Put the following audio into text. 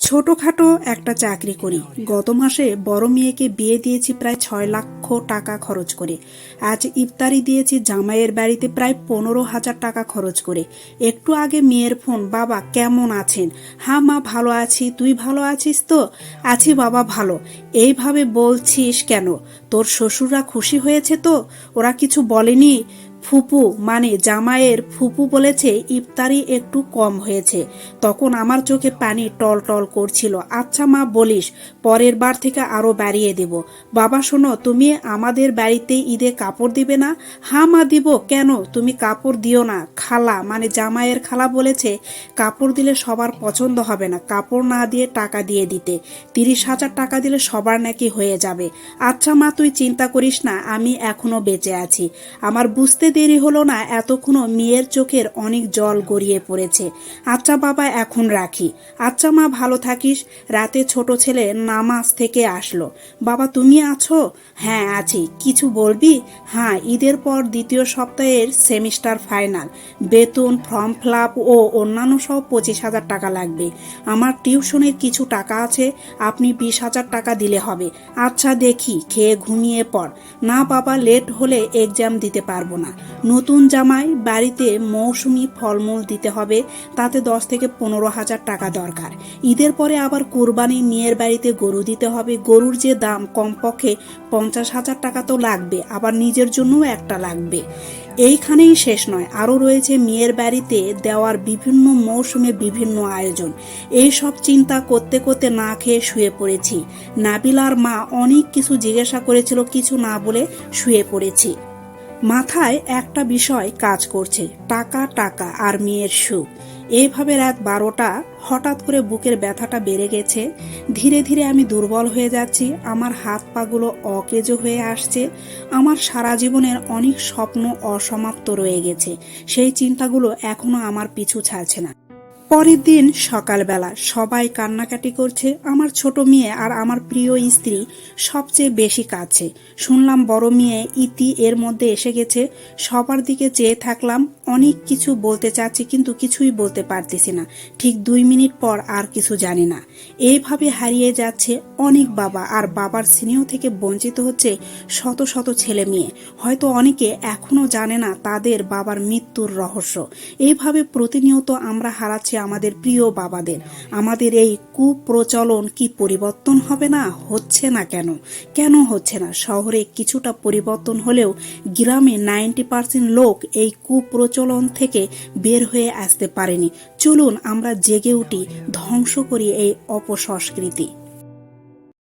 ছোটখাটো একটা চাকরি করি। গত মাসে বড় মেয়েকে বিয়ে দিয়েছি প্রায় ছয় লক্ষ টাকা খরচ করে। আজ ইফতারি দিয়েছি জামাইয়ের বাড়িতে প্রায় পনেরো হাজার টাকা খরচ করে। একটু আগে মেয়ের ফোন, বাবা, কেমন আছেন? হ্যাঁ মা, ভালো আছি। তুই ভালো আছিস তো? আছি, বাবা, ভালো। এইভাবে বলছিস কেন? তোর শ্বশুররা খুশি হয়েছে তো? ওরা কিছু বলেনি? ফুপু মানে জামাইয়ের ফুপু বলেছে, ইফতারি একটু কম হয়েছে। তখন আমার চোখে পানি টল টল করছিল। আচ্ছা মা, বলিস, পরের বার থেকে আরও বাড়িয়ে দেব। বাবা, শোনো, তুমি আমাদের বাড়িতে ঈদে কাপড় দিবে না? হ্যাঁ মা, দিব। কেন? তুমি কাপড় দিও না। খালা মানে জামাইয়ের খালা বলেছে, কাপড় দিলে সবার পছন্দ হবে না। কাপড় না দিয়ে টাকা দিয়ে দিতে। তিরিশ হাজার টাকা দিলে সবার নাকি হয়ে যাবে। আচ্ছা মা, তুই চিন্তা করিস না, আমি এখনও বেঁচে আছি। আমার বুঝতে দেরি হলো না, এতক্ষণও মেয়ের চোখের অনেক জল গড়িয়ে পড়েছে। আচ্ছা বাবা, এখন রাখি। আচ্ছা মা, ভালো থাকিস। রাতে ছোট ছেলে নামাজ থেকে আসলো। বাবা, তুমি আছো? হ্যাঁ আছি। কিছু বলবি? হ্যাঁ ঈদের পর দ্বিতীয় সপ্তাহের সেমিস্টার ফাইনাল। বেতন, ফর্ম ফিল ও অন্যান্য সব পঁচিশ হাজার টাকা লাগবে। আমার টিউশনের কিছু টাকা আছে, আপনি বিশ হাজার টাকা দিলে হবে। আচ্ছা দেখি, খেয়ে ঘুমিয়ে পড়। না বাবা, লেট হলে এক্সাম দিতে পারব না। নতুন জামাই, বাড়িতে মৌসুমি ফলমূল দিতে হবে, তাতে দশ থেকে পনেরো হাজার টাকা দরকার। ঈদের পরে আবার কোরবানি, মেয়ের বাড়িতে গরু দিতে হবে, গরুর যে দাম কমপক্ষে পঞ্চাশ হাজার টাকা তো লাগবে, আবার নিজের জন্যও একটা লাগবে। এইখানেই শেষ নয়, আরও রয়েছে মেয়ের বাড়িতে দেওয়ার বিভিন্ন মৌসুমে বিভিন্ন আয়োজন। এই সব চিন্তা করতে করতে না খেয়ে শুয়ে পড়েছি। নাবিলার মা অনেক কিছু জিজ্ঞাসা করেছিল, কিছু না বলে শুয়ে পড়েছি। মাথায় একটা বিষয় কাজ করছে, টাকা টাকা আর মেয়ের সুখ। এইভাবে রাত বারোটা হঠাৎ করে বুকের ব্যথাটা বেড়ে গেছে। ধীরে ধীরে আমি দুর্বল হয়ে যাচ্ছি, আমার হাত পাগুলো অকেজো হয়ে আসছে, আমার সারা জীবনের অনেক স্বপ্ন অসমাপ্ত রয়ে গেছে। সেই চিন্তাগুলো এখনও আমার পিছু ছাড়ছে না। পরের দিন সকালবেলা সবাই কান্নাকাটি করছে, আমার ছোট মেয়ে আর আমার প্রিয় স্ত্রী সবচেয়ে বেশি কাছে শুনলাম বড় মেয়ে ইতি এর মধ্যে এসে গেছে, সবার দিকে চেয়ে থাকলাম অনেক কিছু বলতে চাচ্ছি কিন্তু কিছুই বলতে পারতেছি না। ঠিক দুই মিনিট পর আর কিছু জানি না। এইভাবে হারিয়ে যাচ্ছে অনেক বাবা আর বাবার স্নেহ থেকে বঞ্চিত হচ্ছে শত শত ছেলে মেয়ে। হয়তো অনেকে এখনও জানে না তাদের বাবার মৃত্যুর রহস্য। এইভাবে প্রতিনিয়ত আমরা হারাচ্ছি আমাদের প্রিয় বাবাদের। আমাদের এই কুপ্রচলন কি পরিবর্তন হবে না, হচ্ছে না কেন? কেন হচ্ছে না? শহরে কিছুটা পরিবর্তন হলেও গ্রামে নাইনটি পার্সেন্ট লোক এই কুপ্রচলন থেকে বের হয়ে আসতে পারেনি। চলুন আমরা জেগে উঠি ধ্বংস করি এই অপসংস্কৃতি।